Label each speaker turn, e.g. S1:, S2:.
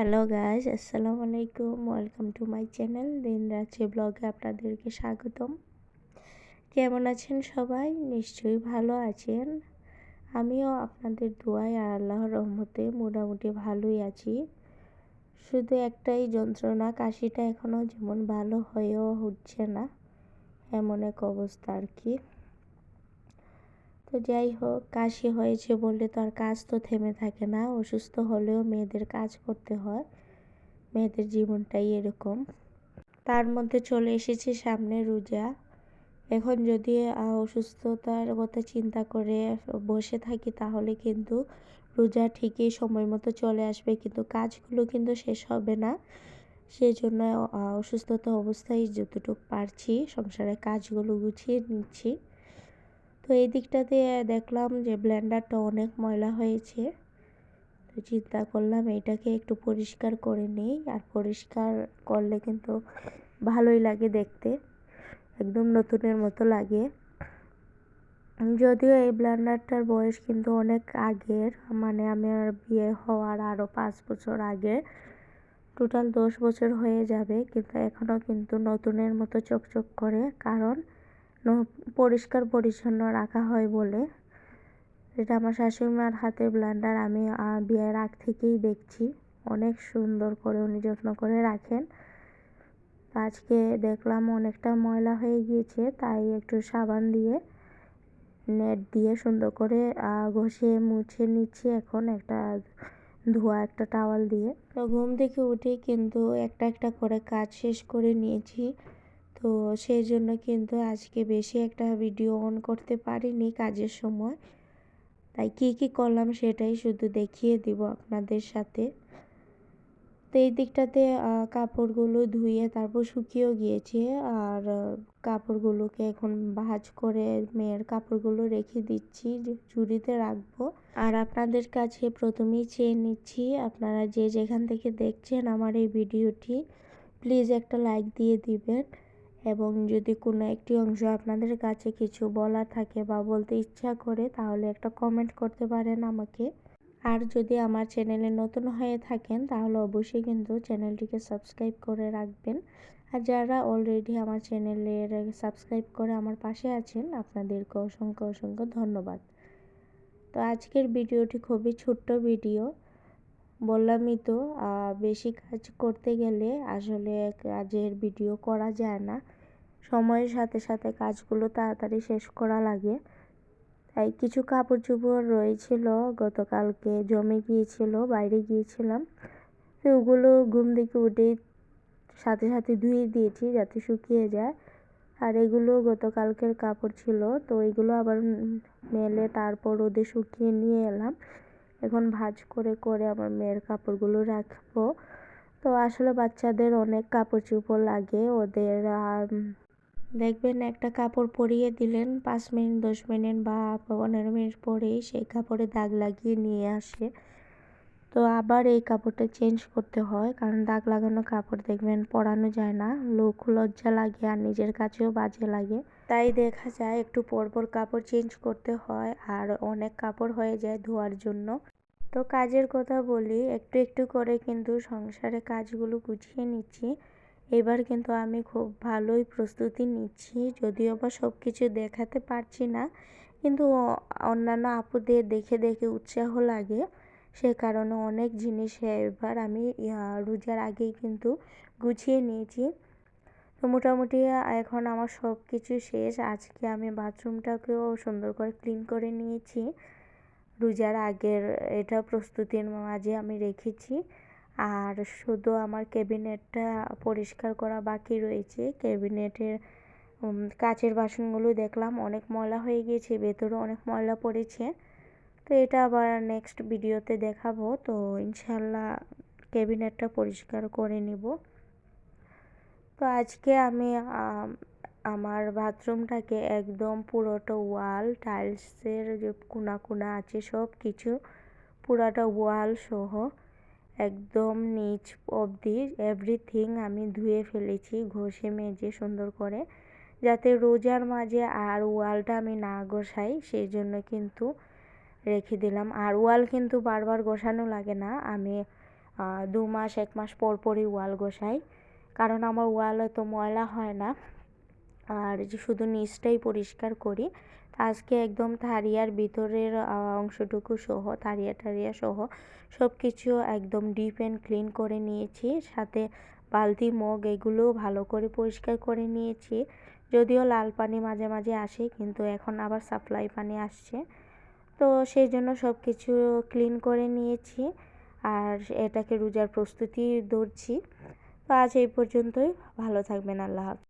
S1: Hello guys আসসালামু আলাইকুম welcome to my channel দিন রাত্রি ব্লগে আপনাদেরকে স্বাগতম। কেমন আছেন সবাই? নিশ্চয়ই ভালো আছেন। আমিও আপনাদের দোয়ায় আর আল্লাহর রহমতে মোটামুটি ভালোই আছি। শুধু একটাই যন্ত্রণা, কাশিটা এখনও যেমন ভালো হয়েও উঠছে না, এমন এক অবস্থা আর কি। তো যাই হোক, কাশি হয়েছে বললে তো আর কাজ তো থেমে থাকে না। অসুস্থ হলেও মেয়েদের কাজ করতে হয়। মেয়েদের জীবনটাই এরকম। তার মধ্যে চলে এসেছে সামনে রোজা। এখন যদি অসুস্থতার কথা চিন্তা করে বসে থাকি তাহলে কিন্তু রোজা ঠিকই সময় মতো চলে আসবে, কিন্তু কাজগুলো কিন্তু শেষ হবে না। সেই জন্য অসুস্থতা অবস্থায় যতটুকু পারছি সংসারের কাজগুলো গুছিয়ে নিচ্ছি। তো এই দিকটাতে দেখলাম যে ব্লেন্ডারটা অনেক ময়লা হয়েছে। তো চিন্তা করলাম এটাকে একটু পরিষ্কার করে নিই আর পরিষ্কার করলে কিন্তু ভালোই লাগে দেখতে। একদম নতুনের মতো লাগে। যদিও এই ব্লেন্ডারটার বয়স কিন্তু অনেক আগের মানে আমার বিয়ে হওয়ার আরও পাঁচ বছর আগে, টোটাল দশ বছর হয়ে যাবে, কিন্তু এখনও কিন্তু নতুনের মতো চকচক করে। কারণ পরিষ্কার পরিচ্ছন্ন রাখা হয় বলে। এটা আমার শাশুড়িমার হাতের ব্লেন্ডার আমি বিয়ের আগ থেকেই দেখছি। অনেক সুন্দর করে উনি যত্ন করে রাখেন। আজকে দেখলাম অনেকটা ময়লা হয়ে গিয়েছে, তাই একটু সাবান দিয়ে, নেট দিয়ে সুন্দর করে ঘষে মুছে নিচ্ছি এখন একটা ধোয়া, একটা টাওয়াল দিয়ে। তো ঘুম থেকে উঠে কিন্তু একটা একটা করে কাজ শেষ করে নিয়েছি। তো সেই জন্য কিন্তু আজকে বেশি একটা ভিডিও অন করতে পারিনি কাজের সময়। তাই কী কী করলাম সেটাই শুধু দেখিয়ে দিব আপনাদের সাথে। তো এই দিকটাতে কাপড়গুলো ধুয়ে তারপর শুকিয়েও গিয়েছে। আর কাপড়গুলোকে এখন ভাজ করে মেয়ের কাপড়গুলো রেখে দিচ্ছি ঝুড়িতে রাখব। আর আপনাদের কাছে প্রথমেই চেয়ে নিচ্ছি, আপনারা যে যেখান থেকে দেখছেন আমার এই ভিডিওটি, প্লিজ একটা লাইক দিয়ে দিবেন। এবং যদি কোনো একটি অংশ আপনাদের কাছে কিছু বলার থাকে বা বলতে ইচ্ছা করে, তাহলে একটা কমেন্ট করতে পারেন আমাকে। আর যদি আমার চ্যানেলে নতুন হয়ে থাকেন, তাহলে অবশ্যই কিন্তু চ্যানেলটিকে সাবস্ক্রাইব করে রাখবেন। আর যারা অলরেডি আমার চ্যানেলের সাবস্ক্রাইব করে আমার পাশে আছেন, আপনাদেরকে অসংখ্য অসংখ্য ধন্যবাদ। তো আজকের ভিডিওটি খুবই ছোট্ট ভিডিও। বললামই তো বেশি কাজ করতে গেলে আসলে কাজের ভিডিও করা যায় না। সময়ের সাথে সাথে কাজগুলো তাড়াতাড়ি শেষ করা লাগে। তাই কিছু কাপড় চোপড় রয়েছিল, গতকালকে জমে গিয়েছিল, বাইরে গিয়েছিলাম। তো ওগুলো ঘুম থেকে উঠেই সাথে সাথে ধুয়ে দিয়েছি যাতে শুকিয়ে যায়। আর এগুলো গতকালকের কাপড় ছিল, তো এগুলো আবার মেলে তারপর রোদে শুকিয়ে নিয়ে এলাম। এখন ভাজ করে করে আমার মেয়ের কাপড়গুলো রাখব। তো আসলে বাচ্চাদের অনেক কাপড় চোপড় লাগে, ওদের দেখবেন একটা কাপড় পরিয়ে দিলেন, পাঁচ মিনিট, দশ মিনিট বা পনেরো মিনিট পরেই সেই কাপড়ে দাগ লাগিয়ে নিয়ে আসে। তো আবার এই কাপড়টা চেঞ্জ করতে হয়, কারণ দাগ লাগানো কাপড় দেখবেন পরানো যায় না, লোক লজ্জা লাগে আর নিজের কাছেও বাজে লাগে। তাই দেখা যায় একটু পরপর কাপড় চেঞ্জ করতে হয় আর অনেক কাপড় হয়ে যায় ধোয়ার জন্য। তো কাজের কথা বলি, একটু একটু করে কিন্তু সংসারে কাজগুলো গুছিয়ে নিচ্ছি। এবার কিন্তু আমি খুব ভালোই প্রস্তুতি নিচ্ছি। যদিও বা সব কিছু দেখাতে পারছি না, কিন্তু অন্যান্য আপুদের দেখে দেখে উৎসাহ লাগে। সে কারণে অনেক জিনিস এবার আমি রোজার আগেই কিন্তু গুছিয়ে নিয়েছি। তো মোটামুটি এখন আমার সব কিছু শেষ। আজকে আমি বাথরুমটাকেও সুন্দর করে ক্লিন করে নিয়েছি। রোজার আগের এটা প্রস্তুতির মাঝে আমি রেখেছি। আর শুধু আমার ক্যাবিনেটটা পরিষ্কার করা বাকি রয়েছে। ক্যাবিনেটের কাচের বাসনগুলো দেখলাম, অনেক ময়লা হয়ে গিয়েছে, ভেতরে অনেক ময়লা পড়েছে। তো এটা আবার নেক্সট ভিডিওতে দেখাবো। তো ইনশাল্লাহ ক্যাবিনেটটা পরিষ্কার করে নিব। তো আজকে আমি আমার বাথরুমটাকে একদম পুরোটা ওয়াল, টাইলসের যে কোনা কোনা আছে সব কিছু পুরাটা ওয়াল সহ একদম নিচ অবধি এভরিথিং আমি ধুয়ে ফেলেছি, ঘষে মেজে সুন্দর করে, যাতে রোজার মাঝে আর ওয়ালটা আমি না ঘষাই সেই জন্য কিন্তু রেখে দিলাম। আর ওয়াল কিন্তু বারবার ঘষানো লাগে না, আমি দু মাস, এক মাস পর পরই ওয়াল গোছাই কারণ আমার ওয়াল এত ময়লা হয় না। আর যে শুধু নিচটাই পরিষ্কার করি আজকে একদম থারিয়ার ভিতরের অংশটুকু সহ থারিয়া টারিয়া সহ সব কিছু একদম ডিপ অ্যান্ড ক্লিন করে নিয়েছি। সাথে বালতি, মগ এগুলোও ভালো করে পরিষ্কার করে নিয়েছি। যদিও লাল পানি মাঝে মাঝে আসে, কিন্তু এখন আবার সাপ্লাই পানি আসছে। তো সেই জন্য সব কিছু ক্লিন করে নিয়েছি আর এটাকে রোজার প্রস্তুতি ধরছি। তো আজ এই পর্যন্তই। ভালো থাকবেন, আল্লাহ হাফেজ।